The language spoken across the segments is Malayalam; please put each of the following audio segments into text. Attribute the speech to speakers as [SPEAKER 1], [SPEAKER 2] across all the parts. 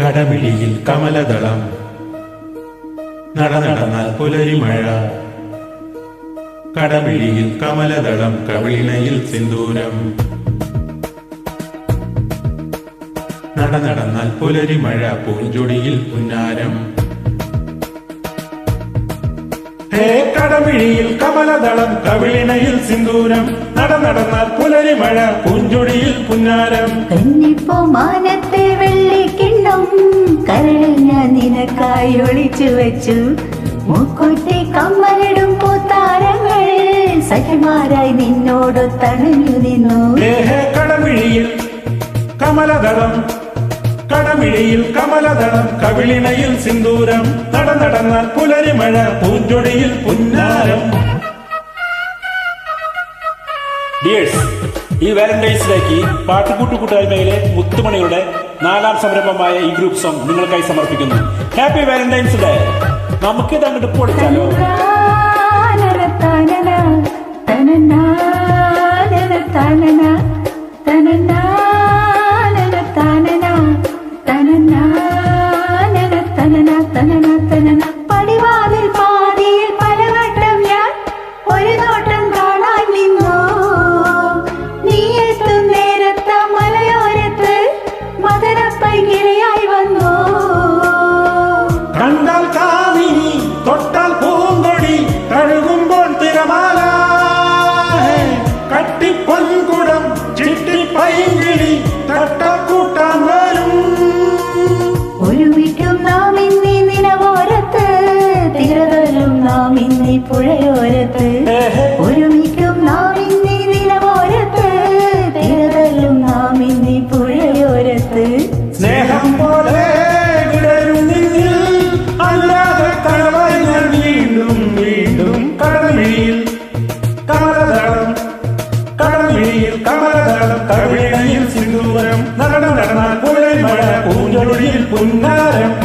[SPEAKER 1] കടവിളിയിൽ കമലദളം. നടനടന്നാൽ പുലരിമഴ. കടവിളിയിൽ കമലദളം കവിളിണയിൽ സിന്ദൂരം. നടനടന്നാൽ പുലരിമഴ പൂഞ്ചൊടിയിൽ പുന്നാരം. ഹേ കടമിഴിയിൽ കമലദളം കവിളിണയിൽ സിന്ദൂരം. നട നടന്നാൽ പുലരിമഴ കുഞ്ചുടിയിൽ പുന്നാരം.
[SPEAKER 2] കന്നിപ്പോ മാനത്തെ വെള്ളിക്കിണ്ണം കരളിൽ ഞാൻ നിനക്കായി ഒളിച്ചു വെച്ചു. മൂക്കുറ്റി കമ്മലിടും പൂത്താരങ്ങൾ സഖിമാരായി നിന്നോട് തണഞ്ഞു നിന്നു.
[SPEAKER 1] കടമിഴിയിൽ കമലദളം കടമിഴിയിൽ കമലതടം കവിളിണയിൽ സിന്ദൂരം നട നടന്നാൽ പുലരിമഴ പൂഞ്ചൊടിയിൽ പുന്നാരം.
[SPEAKER 3] ഡിയേഴ്സ് ഈ വാലന്റൈൻസ് ഡേക്ക് പാട്ടുകൂട്ടു കൂട്ടായ്മയിലെ മുത്തുമണിയുടെ നാലാം സംരംഭമായ ഈ ഗ്രൂപ്പ് സോങ് നിങ്ങൾക്കായി സമർപ്പിക്കുന്നു. ഹാപ്പി വാലന്റൈൻസ് ഡേ നമുക്ക് ഇത് അങ്ങോട്ട് പൊളിച്ചാലോ?
[SPEAKER 2] big நடனம் தமிழில் சிந்தூரம் நடனம் நடனால்
[SPEAKER 1] புழை மழ பூஞ்சொழியில் புன்னாரம்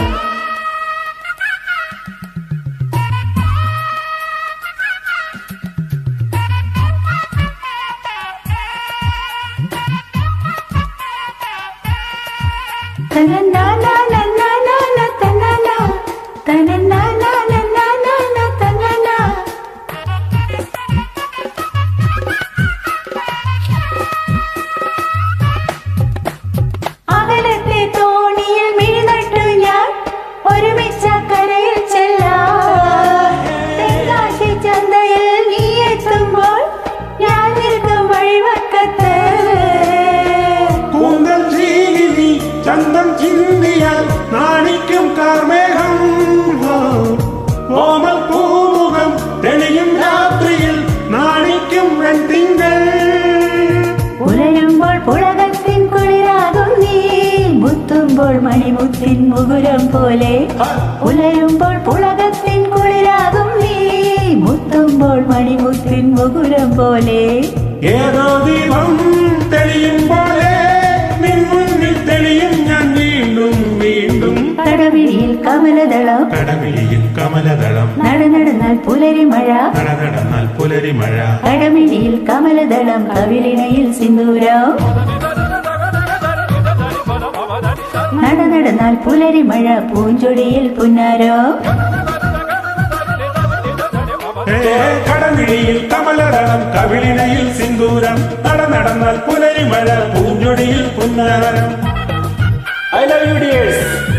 [SPEAKER 1] Ta-da! சந்தம் சிந்திய நாணிக்கும் கார்மேகம். கோமல்
[SPEAKER 2] பூமுகம் தெளியும் ராத்திரியில் நாணிக்கும் வெண் திங்கள் புலரும்போள் புலகத்தின் குளிராகும் நீ முத்தும்போள் மணிமுத்தின் முகுரம் போலே. புலரும்போள் புலகத்தின்
[SPEAKER 1] குளிராகும் நீ முத்தும்போள் மணிமுத்தின் முகுரம் போலே. ஏதோ தீபம் தெளியும் போலே. കമലദളം. കടമിഴിയിൽ കമലദളം.
[SPEAKER 2] നടനടന്നാൽ പുലരിമഴ
[SPEAKER 1] നട നടന്നാൽ പുലരിമഴ
[SPEAKER 2] കടമിഴിയിൽ കമലദളം. കവിളിണയിൽ സിന്ദൂരം. നടനടന്നാൽ പുലരിമഴ പൂഞ്ചൊടിയിൽ പുന്നാരോ.
[SPEAKER 1] കടമിഴിയിൽ കമലദളം. കവിളിണയിൽ സിന്ദൂരം. നട നടന്നാൽ പുലരിമഴ പൂഞ്ചൊടിയിൽ പുന്നാരം.
[SPEAKER 3] I love you dears